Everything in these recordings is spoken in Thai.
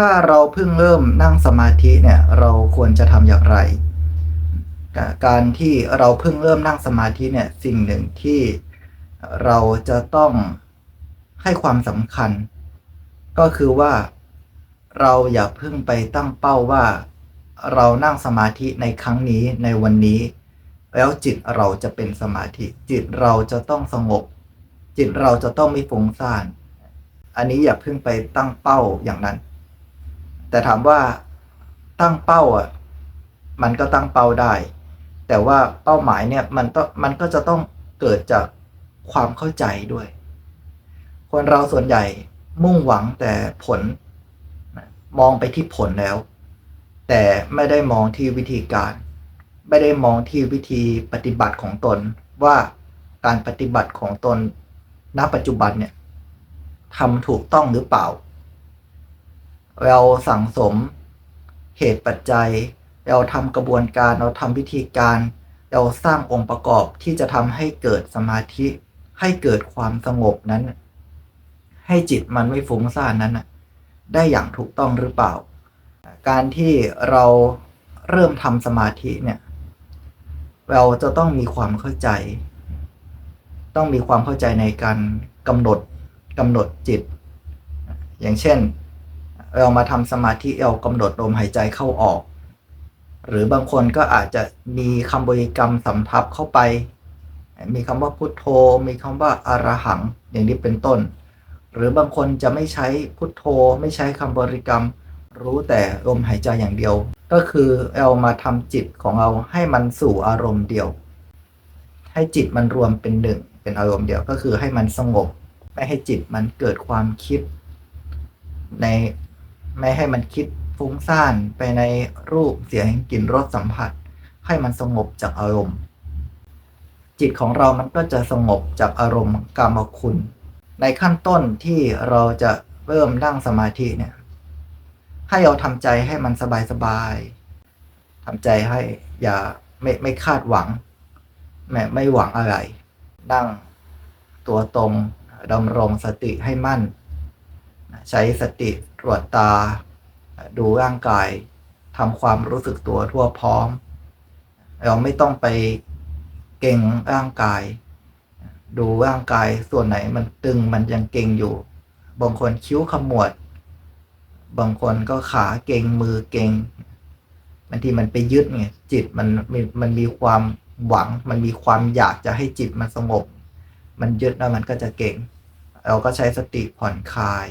ถ้าเราเพิ่งเริ่มนั่งสมาธิเนี่ยเราควรจะทำอย่างไร การที่เราเพิ่งเริ่มนั่งสมาธิเนี่ยสิ่งหนึ่งที่เราจะต้องให้ความสำคัญ ก็คือว่าเราอย่าเพิ่งไปตั้งเป้าว่าเรานั่งสมาธิในครั้งนี้ในวันนี้ แล้วจิตเราจะเป็นสมาธิ จิตเราจะต้องสงบ จิตเราจะต้องไม่ฟุ้งซ่าน อันนี้อย่าเพิ่งไปตั้งเป้าอย่างนั้น แต่ถามว่าตั้งเป้าอะมันก็ตั้งเป้าได้ แต่ว่าเป้าหมายเนี่ยมันต้องมันก็จะต้องเกิดจากความเข้าใจด้วย คนเราส่วนใหญ่มุ่งหวังแต่ผล มองไปที่ผลแล้ว แต่ไม่ได้มองที่วิธีการ ไม่ได้มองที่วิธีปฏิบัติของตนว่าการปฏิบัติของตนณปัจจุบันเนี่ยทำถูกต้องหรือเปล่า เราสั่งสมเหตุปัจจัย เราทำกระบวนการเราทำวิธีการ เราสร้างองค์ประกอบที่จะทำให้เกิดสมาธิ ให้เกิดความสงบนั้น ให้จิตมันไม่ฟุ้งซ่านนั้นได้อย่างถูกต้องหรือเปล่า การที่เราเริ่มทำสมาธิเนี่ยเราจะต้องมีความเข้าใจ ต้องมีความเข้าใจในการกำหนดกำหนดจิต อย่างเช่น เรามาทำสมาธิเรากำหนดลมหายใจเข้าออก หรือบางคนก็อาจจะมีคำบริกรรมสำทับเข้าไป มีคำว่าพุทโธ มีคำว่าอารหังอย่างนี้เป็นต้น หรือบางคนจะไม่ใช้พุทโธ ไม่ใช้คำบริกรรม รู้แต่ลมหายใจอย่างเดียว ก็คือเรามาทำจิตของเราให้มันสู่อารมณ์เดียว ให้จิตมันรวมเป็นหนึ่งเป็นอารมณ์เดียวก็คือให้มันสงบไม่ให้จิตมันเกิดความคิดใน ไม่ให้มันคิดฟุ้งซ่านไปในรูปเสียงกลิ่นรสสัมผัส ให้มันสงบจากอารมณ์ จิตของเรามันก็จะสงบจากอารมณ์กามคุณ ในขั้นต้นที่เราจะเริ่มนั่งสมาธิเนี่ย ให้เราทำใจให้มันสบายๆทำใจให้อย่าไม่ไม่คาดหวังไม่ไม่หวังอะไร นั่งตัวตรงดำรงสติให้มั่น ใช้สติตรวจตา ดูร่างกายทำความรู้สึกตัวทั่วพร้อม เราไม่ต้องไปเก่งร่างกาย ดูร่างกายส่วนไหนมันตึงมันยังเก่งอยู่ บางคนคิ้วขมวด บางคนก็ขาเก่งมือเก่งบางทีมันไปยึดไงจิตมันมันมันมีความหวัง มันมีความอยากจะให้จิตมันสงบ มันยึดแล้วมันก็จะเก่ง เราก็ใช้สติผ่อนคลาย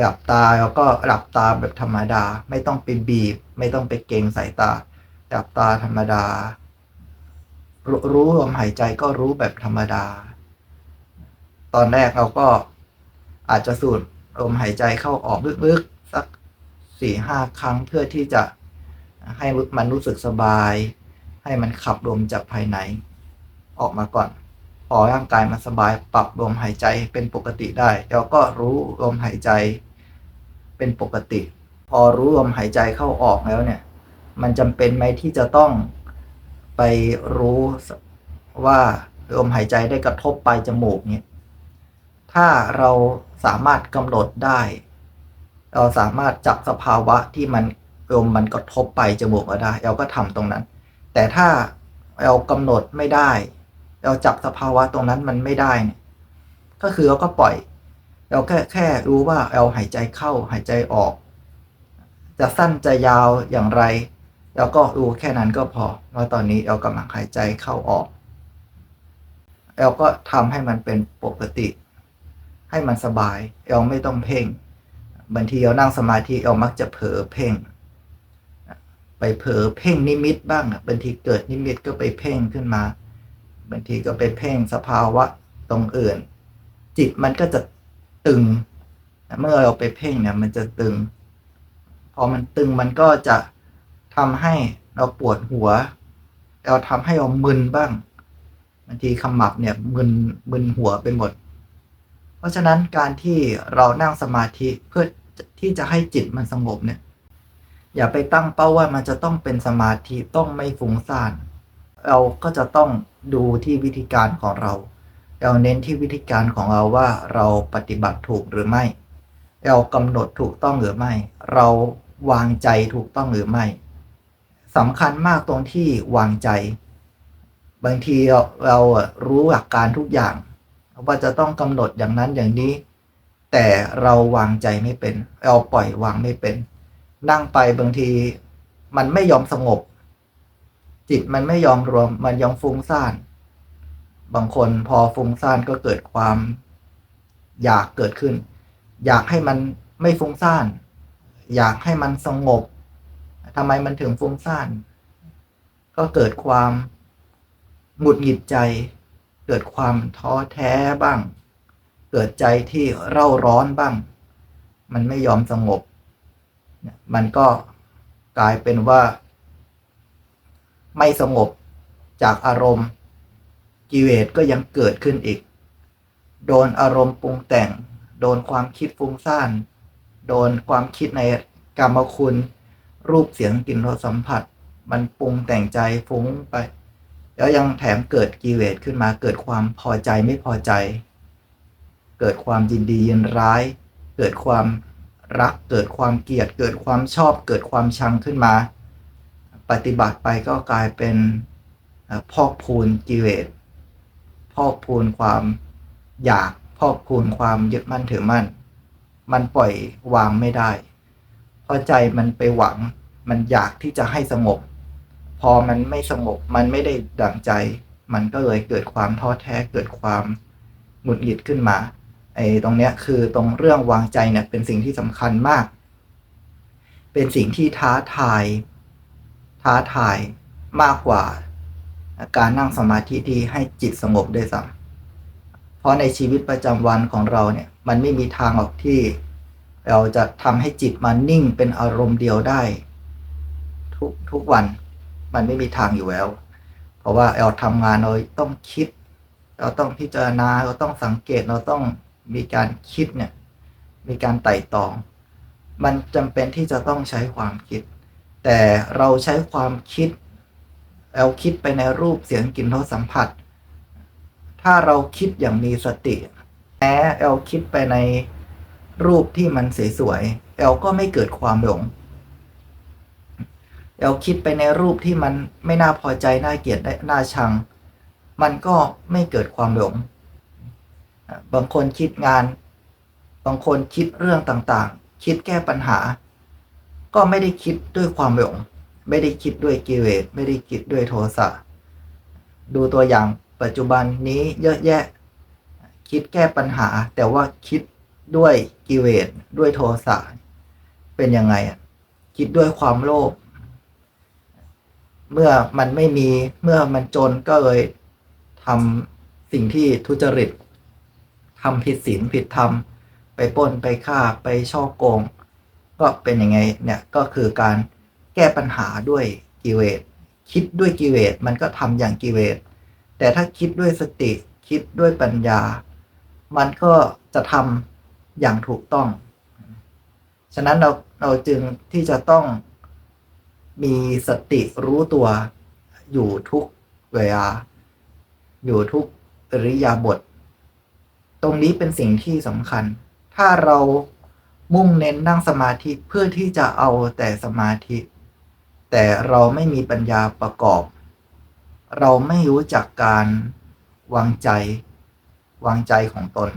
หลับตาเราก็หลับตาแบบธรรมดา ไม่ต้องไปบีบ ไม่ต้องไปเก่งสายตา หลับตาธรรมดา รู้ลมหายใจก็รู้แบบธรรมดา ตอนแรกเราก็อาจจะสูดลมหายใจเข้าออกลึกๆสักสี่ห้าครั้งเพื่อที่จะให้มันรู้สึกสบาย ให้มันขับลมจากภายใน ออกมาก่อนพอร่างกายมันสบายปรับลมหายใจเป็นปกติได้เราก็รู้ลมหายใจ เป็นปกติ พอรู้ลมหายใจเข้าออกแล้วเนี่ย มันจำเป็นไหมที่จะต้องไปรู้ว่าลมหายใจได้กระทบปลายจมูกเนี่ยถ้าเราสามารถกำหนดได้ เราสามารถจับสภาวะที่มันลมมันกระทบปลายจมูกก็ได้ เราก็ทำตรงนั้น แต่ถ้าเรากำหนดไม่ได้ เราจับสภาวะตรงนั้นมันไม่ได้เนี่ยก็คือเราก็ปล่อย เราแค่แค่รู้ว่าเราหายใจเข้าหายใจออก จะสั้นจะยาวอย่างไรเราก็รู้แค่นั้นก็พอว่าตอนนี้เรากำลังหายใจเข้าออก เราก็ทำให้มันเป็นปกติ ให้มันสบาย เราไม่ต้องเพ่งบางทีเรานั่งสมาธิเรามักจะเผลอเพ่ง ไปเผลอเพ่งนิมิตบ้างบางทีเกิดนิมิตก็ไปเพ่งขึ้นมาบางทีก็ไปเพ่งสภาวะตรงอื่น จิตมันก็จะ ตึง เมื่อเราไปเพ่งเนี่ย มันจะตึง พอมันตึงมันก็จะทำให้เราปวดหัว เราทำให้เรามึนบ้างบางทีขมับเนี่ยมึนมึนหัวไปหมด เพราะฉะนั้นการที่เรานั่งสมาธิเพื่อที่จะให้จิตมันสงบเนี่ย อย่าไปตั้งเป้าว่ามันจะต้องเป็นสมาธิต้องไม่ฟุ้งซ่าน เราก็จะต้องดูที่วิธีการของเรา เราเน้นที่วิธีการของเราว่าเราปฏิบัติถูกหรือไม่ เรากำหนดถูกต้องหรือไม่ เราวางใจถูกต้องหรือไม่สำคัญมากตรงที่วางใจ บางทีเราเรารู้หลักการทุกอย่าง ว่าจะต้องกำหนดอย่างนั้นอย่างนี้ แต่เราวางใจไม่เป็น เราปล่อยวางไม่เป็น นั่งไปบางทีมันไม่ยอมสงบ จิตมันไม่ยอมรวมมันยังฟุ้งซ่าน บางคนพอฟุ้งซ่านก็เกิดความอยากเกิดขึ้น อยากให้มันไม่ฟุ้งซ่าน อยากให้มันสงบทำไมมันถึงฟุ้งซ่าน ก็เกิดความหงุดหงิดใจ เกิดความท้อแท้บ้าง เกิดใจที่เร่าร้อนบ้าง มันไม่ยอมสงบ มันก็กลายเป็นว่า ไม่สงบจากอารมณ์ กิเลสก็ยังเกิดขึ้นอีก โดนอารมณ์ปรุงแต่ง โดนความคิดฟุ้งซ่าน โดนความคิดในกรรมคุณ รูปเสียงกลิ่นรสสัมผัส มันปรุงแต่งใจฟุ้งไป แล้วยังแถมเกิดกิเลสขึ้นมา เกิดความพอใจไม่พอใจ เกิดความยินดียินร้าย เกิดความรัก เกิดความเกลียด เกิดความชอบ เกิดความชังขึ้นมา ปฏิบัติไปก็กลายเป็นพอกพูนกิเลส พอกพูนความอยากพอกพูนความยึดมั่นถือมั่น มันปล่อยวางไม่ได้ เพราะใจมันไปหวัง มันอยากที่จะให้สงบ พอมันไม่สงบ มันไม่ได้ดั่งใจ มันก็เลยเกิดความท้อแท้เกิดความหงุดหงิดขึ้นมาไอ้ตรงเนี้ยคือตรงเรื่องวางใจเนี่ยเป็นสิ่งที่สำคัญมาก เป็นสิ่งที่ท้าทาย ท้าทายมากกว่า การนั่งสมาธิที่ให้จิตสงบด้วยซ้ำเพราะในชีวิตประจำวันของเราเนี่ยมันไม่มีทางหรอกที่เราจะทำให้จิตมันนิ่งเป็นอารมณ์เดียวได้ ทุกทุกวันมันไม่มีทางอยู่แล้ว เพราะว่าเราทำงานเราต้องคิด เราต้องพิจารณาเราต้องสังเกตเราต้องมีการคิดเนี่ยมีการไต่ตอง มันจำเป็นที่จะต้องใช้ความคิด แต่เราใช้ความคิด เราคิดไปในรูปเสียงกลิ่นรสสัมผัส ถ้าเราคิดอย่างมีสติแม้เราคิดไปในรูปที่มันสวยๆเราก็ไม่เกิดความหลงเราคิดไปในรูปที่มันไม่น่าพอใจน่าเกลียดน่าชัง มันก็ไม่เกิดความหลง บางคนคิดงาน บางคนคิดเรื่องต่างๆ คิดแก้ปัญหา ก็ไม่ได้คิดด้วยความหลง ไม่ได้คิดด้วยกิเลสไม่ได้คิดด้วยโทสะดูตัวอย่างปัจจุบันนี้เยอะแยะ คิดแก้ปัญหา แต่ว่าคิดด้วยกิเลสด้วยโทสะเป็นยังไงอะคิดด้วยความโลภเมื่อมันไม่มีเมื่อมันจนก็เลยทำสิ่งที่ทุจริตทำผิดศีลผิดธรรม ไปป้นไปฆ่าไปช่อโกง ก็เป็นยังไงเนี่ยก็คือการ แก้ปัญหาด้วยกิเลสคิดด้วยกิเลสมันก็ทำอย่างกิเลสแต่ถ้าคิดด้วยสติคิดด้วยปัญญา มันก็จะทำอย่างถูกต้อง ฉะนั้นเราเราจึงที่จะต้องมีสติรู้ตัวอยู่ทุกเวลาอยู่ทุกอริยาบท ตรงนี้เป็นสิ่งที่สำคัญ ถ้าเรามุ่งเน้นนั่งสมาธิเพื่อที่จะเอาแต่สมาธิ แต่เราไม่มีปัญญาประกอบ เราไม่รู้จักการวางใจ วางใจของตน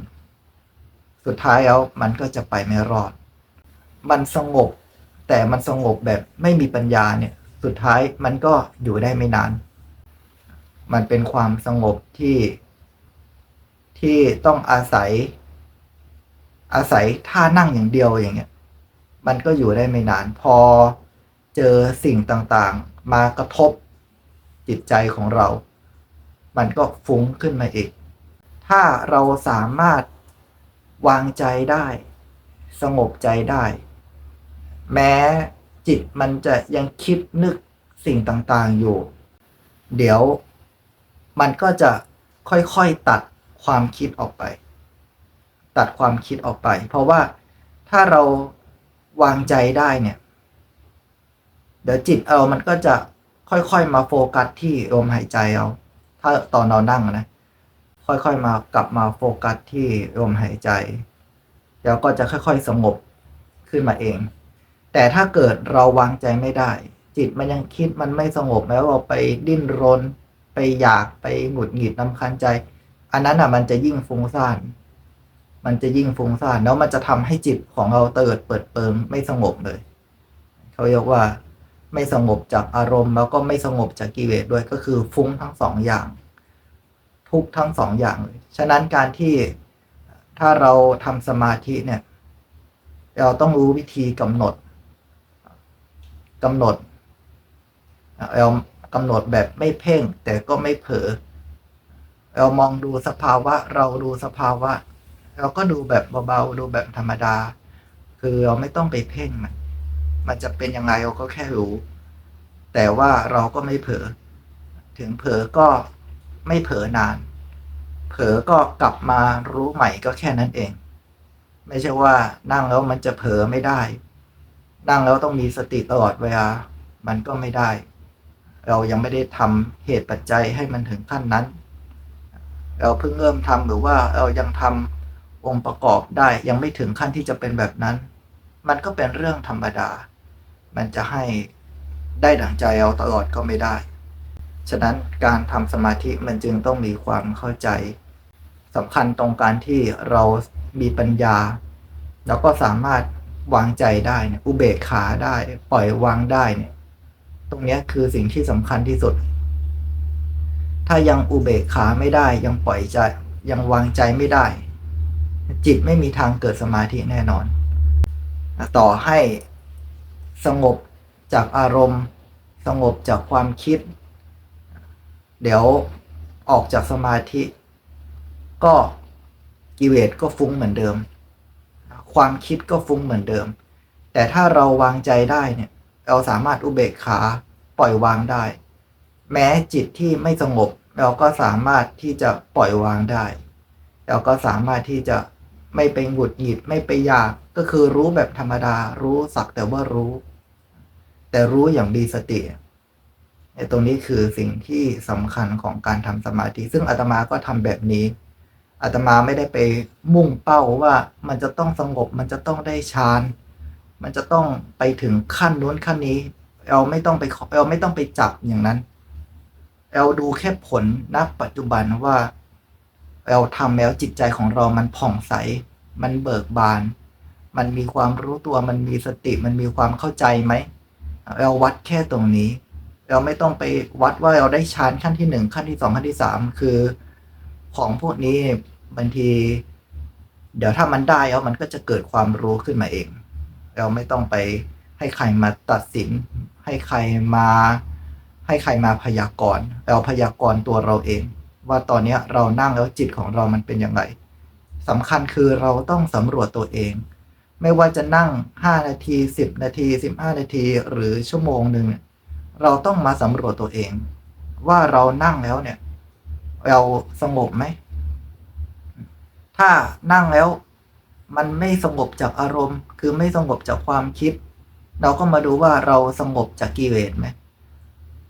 สุดท้ายแล้วมันก็จะไปไม่รอด มันสงบ แต่มันสงบแบบไม่มีปัญญาเนี่ย สุดท้ายมันก็อยู่ได้ไม่นาน มันเป็นความสงบที่ ที่ต้องอาศัย อาศัยท่านั่งอย่างเดียวอย่างเงี้ย มันก็อยู่ได้ไม่นานพอ เจอสิ่งต่างๆ มากระทบจิตใจของเรา มันก็ฟุ้งขึ้นมาอีก ถ้าเราสามารถวางใจได้ สงบใจได้ แม้จิตมันจะยังคิดนึกสิ่งต่างๆอยู่ เดี๋ยวมันก็จะค่อยๆตัดความคิดออกไป ตัดความคิดออกไป เพราะว่าถ้าเราวางใจได้เนี่ย เดี๋ยวจิตเอามันก็จะค่อยๆมาโฟกัสที่ลมหายใจเอา ถ้าตอนเรานั่งนะ ค่อยๆมากลับมาโฟกัสที่ลมหายใจแล้วก็จะค่อยๆสงบขึ้นมาเอง แต่ถ้าเกิดเราวางใจไม่ได้ จิตมันยังคิดมันไม่สงบแล้วเราไปดิ้นรน ไปอยากไปหงุดหงิดนำคันใจ อันนั้นอะมันจะยิ่งฟุ้งซ่านมันจะยิ่งฟุ้งซ่านแล้วมันจะทำให้จิตของเราเติดเปิดเปิงไม่สงบเลย เขาเรียกว่า ไม่สงบจากอารมณ์ แล้วก็ไม่สงบจากกิเลสด้วยก็คือฟุ้งทั้งสองอย่าง ทุกทั้งสองอย่างเลยฉะนั้นการที่ถ้าเราทำสมาธิเนี่ยเราต้องรู้วิธีกำหนดกำหนดเรากำหนดแบบไม่เพ่ง แต่ก็ไม่เผลอเรามองดูสภาวะ เราดูสภาวะ เราก็ดูแบบเบาๆดูแบบธรรมดา คือเราไม่ต้องไปเพ่งมัน มันจะเป็นยังไงเราก็แค่รู้ แต่ว่าเราก็ไม่เผลอถึงเผลอก็ไม่เผลอนาน เผลอก็กลับมารู้ใหม่ก็แค่นั้นเอง ไม่ใช่ว่านั่งแล้วมันจะเผลอไม่ได้ นั่งแล้วต้องมีสติตลอดเวลา มันก็ไม่ได้ เรายังไม่ได้ทำเหตุปัจจัยให้มันถึงขั้นนั้น เราเพิ่งเริ่มทำหรือว่าเรายังทำองค์ประกอบได้ยังไม่ถึงขั้นที่จะเป็นแบบนั้น มันก็เป็นเรื่องธรรมดา มันจะให้ได้ดั่งใจเราตลอดก็ไม่ได้ ฉะนั้นการทำสมาธิมันจึงต้องมีความเข้าใจสำคัญตรงการที่เรามีปัญญา แล้วก็สามารถวางใจได้เนี่ยอุเบกขาได้ ปล่อยวางได้เนี่ย ตรงเนี้ยคือสิ่งที่สำคัญที่สุด ถ้ายังอุเบกขาไม่ได้ ยังปล่อยใจ ยังวางใจไม่ได้ จิตไม่มีทางเกิดสมาธิแน่นอน ต่อให้ สงบจากอารมณ์ สงบจากความคิด เดี๋ยวออกจากสมาธิ ก็กิเลสก็ฟุ้งเหมือนเดิม ความคิดก็ฟุ้งเหมือนเดิม แต่ถ้าเราวางใจได้เนี่ยเราสามารถอุเบกขาปล่อยวางได้ แม้จิตที่ไม่สงบ เราก็สามารถที่จะปล่อยวางได้ เราก็สามารถที่จะไม่ไปหงุดหงิดไม่ไปอยากก็คือรู้แบบธรรมดารู้สักแต่ว่ารู้ แต่รู้อย่างมีสติไอ้ตรงนี้คือสิ่งที่สำคัญของการทำสมาธิ ซึ่งอาตมาก็ทำแบบนี้อาตมาไม่ได้ไปมุ่งเป้าว่ามันจะต้องสงบมันจะต้องได้ฌานมันจะต้องไปถึงขั้นนู้นขั้นนี้ เราไม่ต้องไปเราไม่ต้องไปจับอย่างนั้น เราดูแค่ผลณปัจจุบันว่า เราทำแล้วจิตใจของเรามันผ่องใส มันเบิกบาน มันมีความรู้ตัวมันมีสติมันมีความเข้าใจไหม เราวัดแค่ตรงนี้ เราไม่ต้องไปวัดว่าเราได้ฌานขั้นที่หนึ่งขั้นที่สองขั้นที่สามคือของพวกนี้บางที เดี๋ยวถ้ามันได้แล้วมันก็จะเกิดความรู้ขึ้นมาเอง เราไม่ต้องไปให้ใครมาตัดสิน ให้ใครมา ให้ใครมาพยากรณ์เราพยากรณ์ตัวเราเอง ว่าตอนนี้เรานั่งแล้วจิตของเรามันเป็นอย่างไรสำคัญคือเราต้องสำรวจตัวเอง ไม่ว่าจะนั่ง 5 นาที 10 นาที 15 นาที หรือชั่วโมงหนึ่งเราต้องมาสำรวจตัวเอง ว่าเรานั่งแล้วเนี่ย เราสงบไหม ถ้านั่งแล้วมันไม่สงบจากอารมณ์ คือไม่สงบจากความคิด เราก็มาดูว่าเราสงบจากกิเลสไหม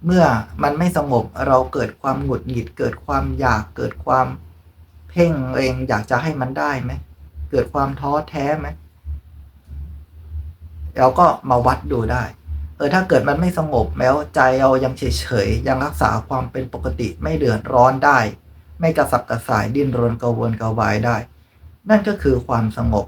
เมื่อมันไม่สงบเราเกิดความหงุดหงิด เกิดความอยากเกิดความเพ่งเองอยากจะให้มันได้ไหมเกิดความท้อแท้ไหม เราก็มาวัดดูได้ เออถ้าเกิดมันไม่สงบแล้วใจเรายังเฉยๆ ยังรักษาความเป็นปกติไม่เดือดร้อนได้ ไม่กระสับกระส่ายดิ้นรนกระวนกระวายได้ นั่นก็คือความสงบ